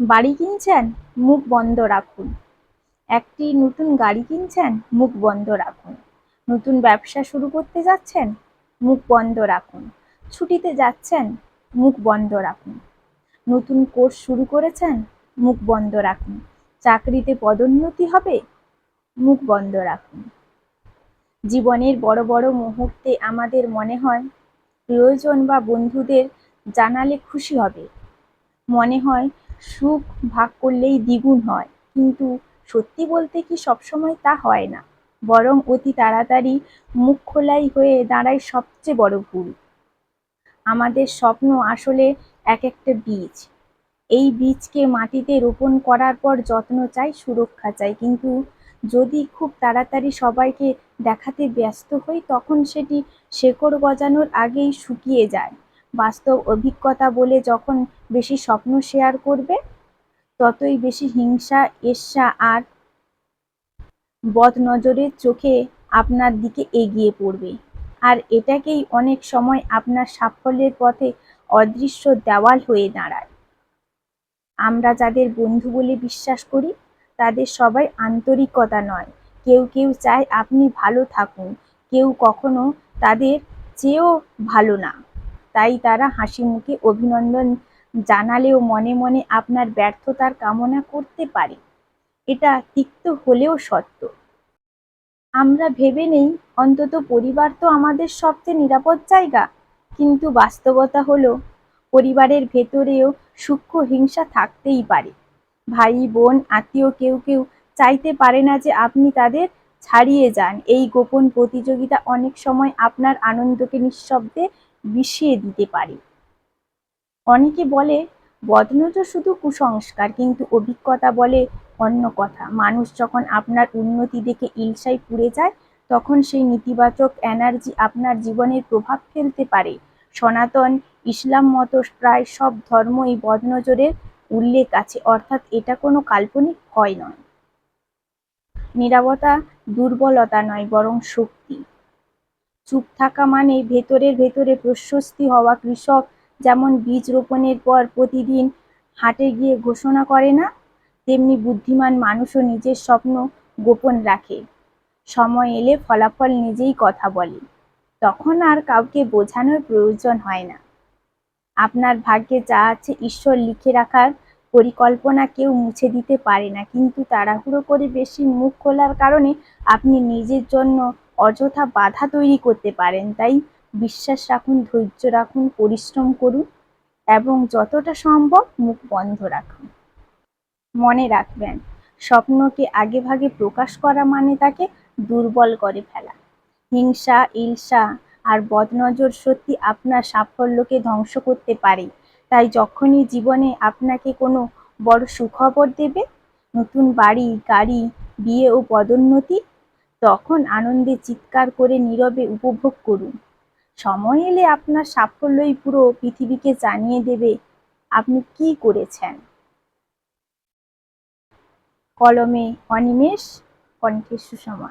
বাড়ি কিনছেন? মুখ বন্ধ রাখুন। একটি নতুন গাড়ি কিনছেন? মুখ বন্ধ রাখুন। নতুন ব্যবসা শুরু করতে যাচ্ছেন? মুখ বন্ধ রাখুন। ছুটিতে যাচ্ছেন? মুখ বন্ধ রাখুন। নতুন কোর্স শুরু করেছেন? মুখ বন্ধ রাখুন। চাকরিতে পদোন্নতি হবে? মুখ বন্ধ রাখুন। জীবনের বড় বড় মুহূর্তে আমাদের মনে হয়, প্রিয়জন বা বন্ধুদের জানালে খুশি হবে। মনে হয় সুখ ভাগ করলেই দ্বিগুণ হয়। কিন্তু সত্যি বলতে কি সবসময় তা হয় না। বরং অতি তাড়াতাড়ি মুখ খোলাই হয়ে দাঁড়ায় সবচেয়ে বড় ভুল। আমাদের স্বপ্ন আসলে এক একটা বীজ। এই বীজকে মাটিতে রোপণ করার পর যত্ন চাই, সুরক্ষা চাই। কিন্তু যদি খুব তাড়াতাড়ি সবাইকে দেখাতে ব্যস্ত হই, তখন সেটি শেকড় গজানোর আগেই শুকিয়ে যায়। বাস্তব অভিজ্ঞতা বলে যখন বেশি স্বপ্ন শেয়ার করবে, ততই বেশি হিংসা, ঈর্ষা আর বদনজরের চোখে আপনার দিকে এগিয়ে পড়বে। আর এটাকেই অনেক সময় আপনার সাফল্যের পথে অদৃশ্য দেওয়াল হয়ে দাঁড়ায়। আমরা যাদের বন্ধু বলে বিশ্বাস করি, তাদের সবাই আন্তরিকতা নয়। কেউ কেউ চায় আপনি ভালো থাকুন, কেউ কখনো তাদের চেয়েও ভালো না। তাই তারা হাসি মুখে অভিনন্দন জানালেও মনে মনে আপনার ব্যর্থতার কামনা করতে পারে। এটা তিক্ত হলেও সত্য। আমরা ভেবে নেই, অন্তত পরিবার তো আমাদের সবচেয়ে নিরাপদ জায়গা। কিন্তু বাস্তবতা হলো, পরিবারের ভেতরেও সূক্ষ্ম হিংসা থাকতেই পারে। ভাই, বোন, আত্মীয় কেউ কেউ চাইতে পারে না যে আপনি তাদের ছাড়িয়ে যান। এই গোপন প্রতিযোগিতা অনেক সময় আপনার আনন্দকে নিঃশব্দে বিষিয়ে দিতে পারে। অনেকে বলে বদনজর শুধু কুসংস্কার, কিন্তু অভিজ্ঞতা বলে অন্য কথা। মানুষ যখন আপনার উন্নতি দেখে ঈর্ষায় পুড়ে যায়, তখন সেই নেতিবাচক এনার্জি আপনার জীবনের প্রভাব ফেলতে পারে। সনাতন ইসলাম মতো প্রায় সব ধর্মই বদনজরের উল্লেখ আছে, অর্থাৎ এটা কোনো কাল্পনিক ভয় নয়। নিরাপত্তা দুর্বলতা নয়, বরং শক্তি। চুপ থাকা মানে ভেতরের ভেতরে প্রশস্তি হওয়া কৃষক যেমন বীজ রোপণের পর প্রতিদিন হাটে গিয়ে ঘোষণা করে না, তেমনি বুদ্ধিমান মানুষও নিজের স্বপ্ন গোপন রাখে। সময় এলে ফলাফল নিজেই কথা বলে। তখন আর কাউকে বোঝানোর প্রয়োজন হয় না। আপনার ভাগ্যে যা আছে ঈশ্বর লিখে রাখার পরিকল্পনা কেউ মুছে দিতে পারে না, কিন্তু তাড়াহুড়ো করে বেশি মুখ খোলার কারণে আপনি নিজের জন্য অযথা বাধা তৈরি করতে পারেন, তাই বিশ্বাস রাখুন, ধৈর্য রাখুন, পরিশ্রম করুন এবং যতটা সম্ভব মুখ বন্ধ রাখুন। মনে রাখবেন, স্বপ্নকে আগেভাগে প্রকাশ করা মানে তাকে দুর্বল করে ফেলা। হিংসা, ঈর্ষা আর বদনজর সত্যি আপনার সাফল্যকে ধ্বংস করতে পারে। তাই যখনই জীবনে আপনাকে কোনো বড় সুখবর দেবে, নতুন বাড়ি, গাড়ি, বিয়ে ও পদোন্নতি তখন আনন্দে চিৎকার করে নীরবে উপভোগ করুন। সময় এলে আপনার সাফল্যই পুরো পৃথিবীকে জানিয়ে দেবে আপনি কি করেছেন। কলমে অনিমেষ কণ্ঠে সুষমা।